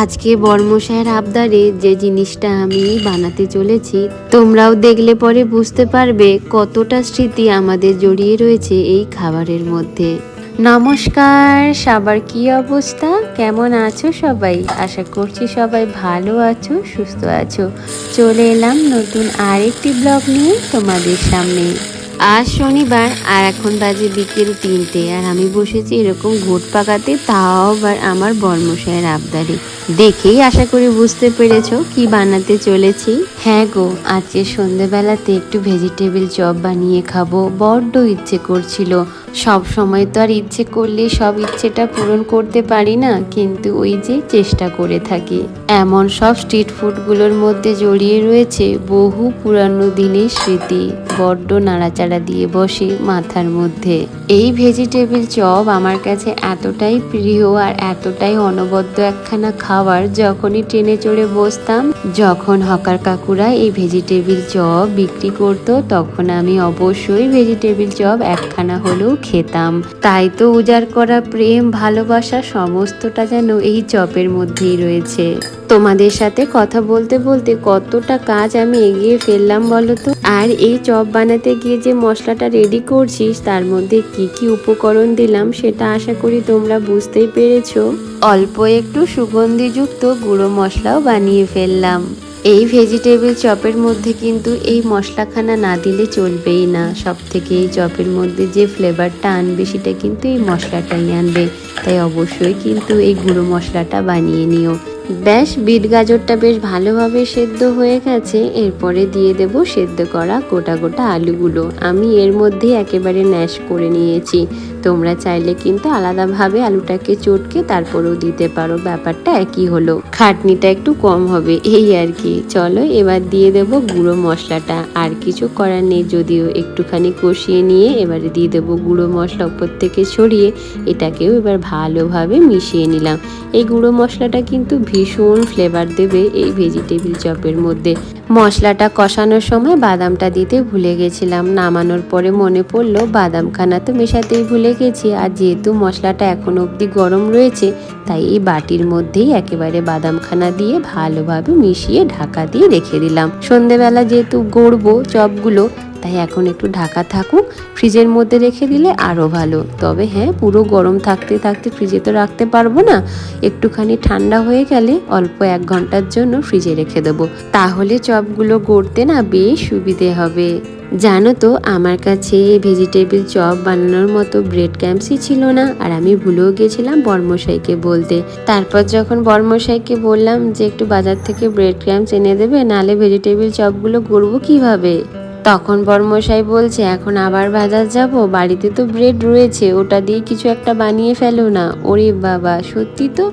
আজকে বর্মশায়ের আবদারে যে জিনিসটা আমি বানাতে চলেছি, তোমরাও দেখলে পরে বুঝতে পারবে কতটা স্মৃতি আমাদের জড়িয়ে রয়েছে এই খাবারের মধ্যে। নমস্কার, সবার কি অবস্থা? কেমন আছো সবাই? আশা করছি সবাই ভালো আছো, সুস্থ আছো। চলে এলাম নতুন আরেকটি ব্লগ নিয়ে তোমাদের সামনে। আজ শনিবার, আর এখন বাজে বিকেল তিনটে, আর আমি বসেছি এরকম ঘোট পাকাতে, তাও আবার আমার বর্মশায়ের আবদারে। দেখেই আশা করি বুঝতে পেরেছ কি বানাতে চলেছি। হ্যাঁ গো, আজকে সন্ধেবেলাতে একটু ভেজিটেবিল চপ বানিয়ে খাব, বড্ড ইচ্ছে করছিল। সব সময় তো আর ইচ্ছে করলে সব ইচ্ছেটা পূরণ করতে পারি না, কিন্তু ওই যে চেষ্টা করে থাকি। এমন সব স্ট্রিট ফুডগুলোর মধ্যে জড়িয়ে রয়েছে বহু পুরানো দিনের স্মৃতি। বড্ড নাড়াচাড়া দিয়ে বসে মাথার মধ্যে। এই ভেজিটেবিল চপ আমার কাছে এতটাই প্রিয় আর এতটাই অনবদ্য একখানা খাবার যখনই ট্রেনে চড়ে বসতাম, যখন হকার কাকুরা এই ভেজিটেবিল চপ বিক্রি করত, তখন আমি অবশ্যই ভেজিটেবিল চপ একখানা হলেও খেতাম। তাই তো উজাড় করা প্রেম, ভালোবাসা, সমস্তটা যেন এই চপের মধ্যেই রয়েছে। তোমাদের সাথে কথা বলতে বলতে কতটা কাজ আমি এগিয়ে ফেললাম বলো তো? আর এই চপ বানাতে গিয়ে যে মশলাটা রেডি করছিস, তার মধ্যে কি কি উপকরণ দিলাম সেটা আশা করি তোমরা বুঝতেই পেরেছ। অল্প একটু সুগন্ধিযুক্ত গুঁড়ো মশলাও বানিয়ে ফেললাম। এই ভেজিটেবিল চপের মধ্যে কিন্তু এই মশলাখানা না দিলে চলবেই না। সব থেকে এই চপের মধ্যে যে ফ্লেভারটা আনবে সেটা কিন্তু এই মশলাটাই আনবে। তাই অবশ্যই কিন্তু এই গুঁড়ো মশলাটা বানিয়ে নিও। ব্যাস, বিট গাজরটা বেশ ভালোভাবে সেদ্ধ হয়ে গেছে। এরপরে দিয়ে দেব সেদ্ধ করা গোটা গোটা আলুগুলো। আমি এর মধ্যে একেবারে ন্যাশ করে নিয়েছি। তোমরা চাইলে কিন্তু আলাদাভাবে আলুটাকে চটকে তারপরেও দিতে পারো। ব্যাপারটা একই হলো। খাটনিটা একটু কম হবে, এই আর কি। চলো, এবার দিয়ে দেব গুঁড়ো মশলাটা। আর কিছু করার নেই, যদিও একটুখানি কষিয়ে নিয়ে এবারে দিয়ে দেব গুঁড়ো মশলা উপর থেকে ছড়িয়ে। এটাকেও এবার ভালোভাবে মিশিয়ে নিলাম। এই গুঁড়ো মশলাটা কিন্তু ভীষণ ফ্লেভার দেবে এই ভেজিটেবিল চপের মধ্যে। মশলাটা কষানোর সময় বাদামটা দিতে ভুলে গেছিলাম। নামানোর পরে মনে পড়ল বাদামখানা তো মেশাতেই ভুলে গেছি। আর যেহেতু মশলাটা এখন অবধি গরম রয়েছে, তাই এই বাটির মধ্যেই একেবারে বাদামখানা দিয়ে ভালোভাবে মিশিয়ে ঢাকা দিয়ে রেখে দিলাম। সন্ধেবেলা যেহেতু গড়বো চপগুলো তাই এখন একটু ঢাকা থাকুক, ফ্রিজের মধ্যে রেখে দিলে আরও ভালো। তবে হ্যাঁ পুরো গরম থাকতে থাকতে ফ্রিজে তো রাখতে পারব না। একটুখানি ঠান্ডা হয়ে গেলে অল্প এক ঘণ্টার জন্য ফ্রিজে রেখে দেবো। তাহলে চপগুলো গড়তে না বেশ সুবিধে হবে। জানো তো, আমার কাছে ভেজিটেবিল চপ বানানোর মতো ব্রেড ক্যাম্পসই ছিল না, আর আমি ভুলেও গেছিলাম বর্মশাইকে বলতে। তারপর যখন বর্মশাইকে বললাম যে, একটু বাজার থেকে ব্রেড ক্যাম্পস এনে দেবে, নালে ভেজিটেবিল চপগুলো গড়বো কীভাবে? তখন বর্মশাই বলছে, এখন আবার বাজার যাব? বাড়িতে তো ব্রেড রয়েছে, ওটা দিয়ে কিছু একটা বানিয়ে ফেলো না। ওরে বাবা, সত্যি তো?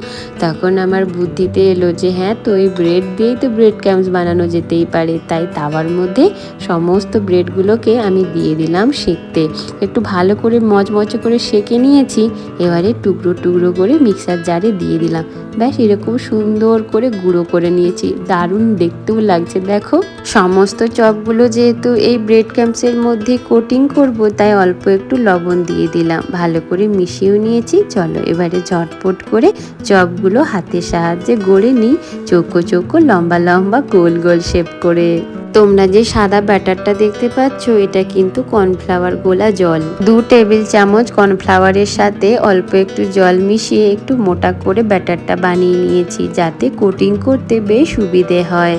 তখন আমার বুদ্ধিতে এলো যে হ্যাঁ তো এই ব্রেড দিয়েই তো ব্রেড ক্যাম্পস বানানো যেতেই পারে। তাই তাওয়ার মধ্যে সমস্ত ব্রেডগুলোকে আমি দিয়ে দিলাম সেঁকতে। একটু ভালো করে মচমচে করে সেঁকে নিয়েছি, এবারে টুকরো টুকরো করে মিক্সার জারে দিয়ে দিলাম। ব্যাস, এরকম সুন্দর করে গুঁড়ো করে নিয়েছি। দারুণ দেখতেও লাগছে, দেখো। সমস্ত চপগুলো যেহেতু এই ব্রেড ক্যাম্পসের মধ্যে কোটিং করব, তাই অল্প একটু লবণ দিয়ে দিলাম। ভালো করে মিশিয়েও নিয়েছি। চলো এবারে ঝটপট করে চপগুলো হাতের সাহায্যে গড়ে নিই। চোখো চোখো, লম্বা লম্বা, গোল গোল শেপ করে। তোমরা যে সাদা ব্যাটারটা দেখতে পাচ্ছ, এটা কিন্তু কর্নফ্লাওয়ার গোলা জল। দু টেবিল চামচ কর্নফ্লাওয়ারের সাথে অল্প একটু জল মিশিয়ে একটু মোটা করে ব্যাটারটা বানিয়ে নিয়েছি, যাতে কোটিং করতে বেশ সুবিধে হয়।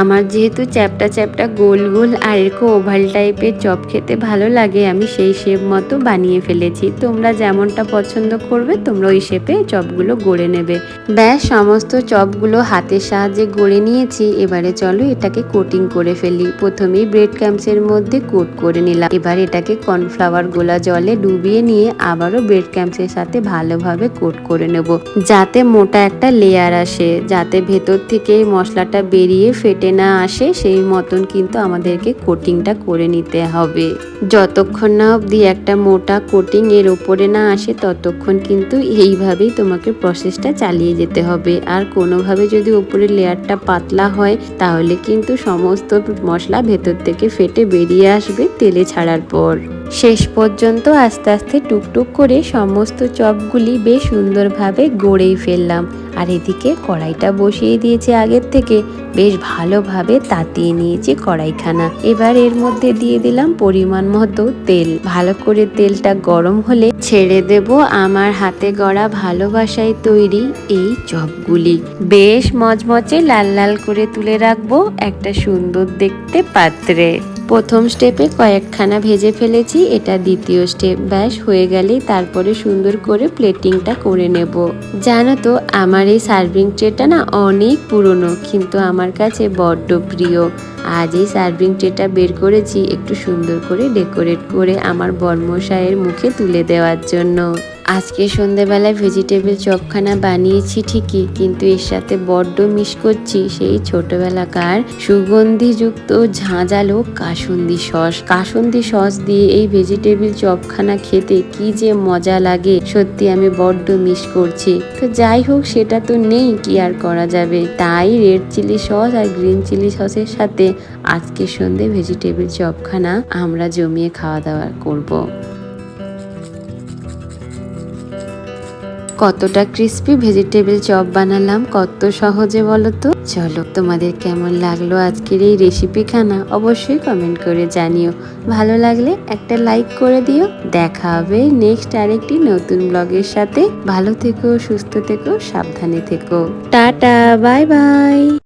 আমার যেহেতু চ্যাপটা চ্যাপটা গোল গোল আর এরকম ওভাল টাইপের চপ খেতে ভালো লাগে, আমি সেই শেপ মতো বানিয়ে ফেলেছি। তোমরা যেমনটা পছন্দ করবে, তোমরা ওই শেপে চপগুলো গড়ে নেবে। ব্যাস, সমস্ত চপগুলো হাতের সাহায্যে গড়ে নিয়েছি। এবারে চলো এটাকে কোটিং করে ফেলি। প্রথমেই ব্রেড ক্যাম্পসের মধ্যে কোট করে নিলাম। এবার এটাকে কর্নফ্লাওয়ার গোলা জলে ডুবিয়ে নিয়ে আবারও ব্রেড ক্যাম্পসের সাথে ভালোভাবে কোট করে নেব। যাতে মোটা একটা লেয়ার আসে, যাতে ভেতর থেকে মশলাটা বেরিয়ে ফেটে না আসে, সেই মতন কিন্তু আমাদেরকে কোটিংটা করে নিতে হবে। যতক্ষণ না অবধি একটা মোটা কোটিং এর ওপরে না আসে, ততক্ষণ কিন্তু এইভাবেই তোমাকে প্রসেসটা চালিয়ে যেতে হবে। আর কোনোভাবে যদি ওপরের লেয়ারটা পাতলা হয়, তাহলে কিন্তু সমস্ত মশলা ভেতর থেকে ফেটে বেরিয়ে আসবে তেলে ছাড়ার পর। শেষ পর্যন্ত আস্তে আস্তে টুকটুক করে সমস্ত চপগুলি বেশ সুন্দরভাবে গড়েই ফেললাম। আর এদিকে কড়াইটা বসিয়ে দিয়েছি আগের থেকে। বেশ ভালোভাবে তাতিয়ে নিয়েছি কড়াইখানা। এবার এর মধ্যে দিয়ে দিলাম পরিমাণ মতো তেল। ভালো করে তেলটা গরম হলে ছেড়ে দেব আমার হাতে গড়া ভালোবাসায় তৈরি এই চপগুলি। বেশ মচমচে লাল লাল করে তুলে রাখব একটা সুন্দর দেখতে পাত্রে। প্রথম স্টেপে কয়েকখানা ভেজে ফেলেছি, এটা দ্বিতীয় স্টেপ। ব্যাস, হয়ে গেলেই তারপরে সুন্দর করে প্লেটিংটা করে নেব। জানো তো, আমার এই সার্ভিং ট্রেটা না অনেক পুরনো, কিন্তু আমার কাছে বড্ড প্রিয়। আজ এই সার্ভিং ট্রেটা বের করেছি একটু সুন্দর করে ডেকোরেট করে আমার বর্মশায়ের মুখে তুলে দেওয়ার জন্য। আজকে সন্ধেবেলায় ভেজিটেবল চপখানা বানিয়েছি ঠিকই, কিন্তু এর সাথে বড্ড মিস করছি সেই ছোটবেলাকার সুগন্ধিযুক্ত ঝাঁঝালো কাসুন্দি সস। কাসুন্দি সস দিয়ে এই ভেজিটেবল চপখানা খেতে কি যে মজা লাগে, সত্যি আমি বড্ড মিস করছি। তো যাই হোক, সেটা তো নেই, কি আর করা যাবে? তাই রেড চিলি সস আর গ্রিন চিলি সসের সাথে আজকে সন্ধে ভেজিটেবল চপখানা আমরা জমিয়ে খাওয়া দাওয়া করব। কতটা ক্রিস্পি ভেজিটেবল চপ বানালাম, কত সহজে বলো তো? চলো, তোমাদের কেমন লাগল আজকের এই রেসিপি খানা অবশ্যই কমেন্ট করে জানিও। ভালো লাগলে একটা লাইক করে দিও। দেখা হবে নেক্সট আরেকটি নতুন ব্লগের সাথে। ভালো থেকো, সুস্থ থেকো, সাবধানে থেকো। Tata bye bye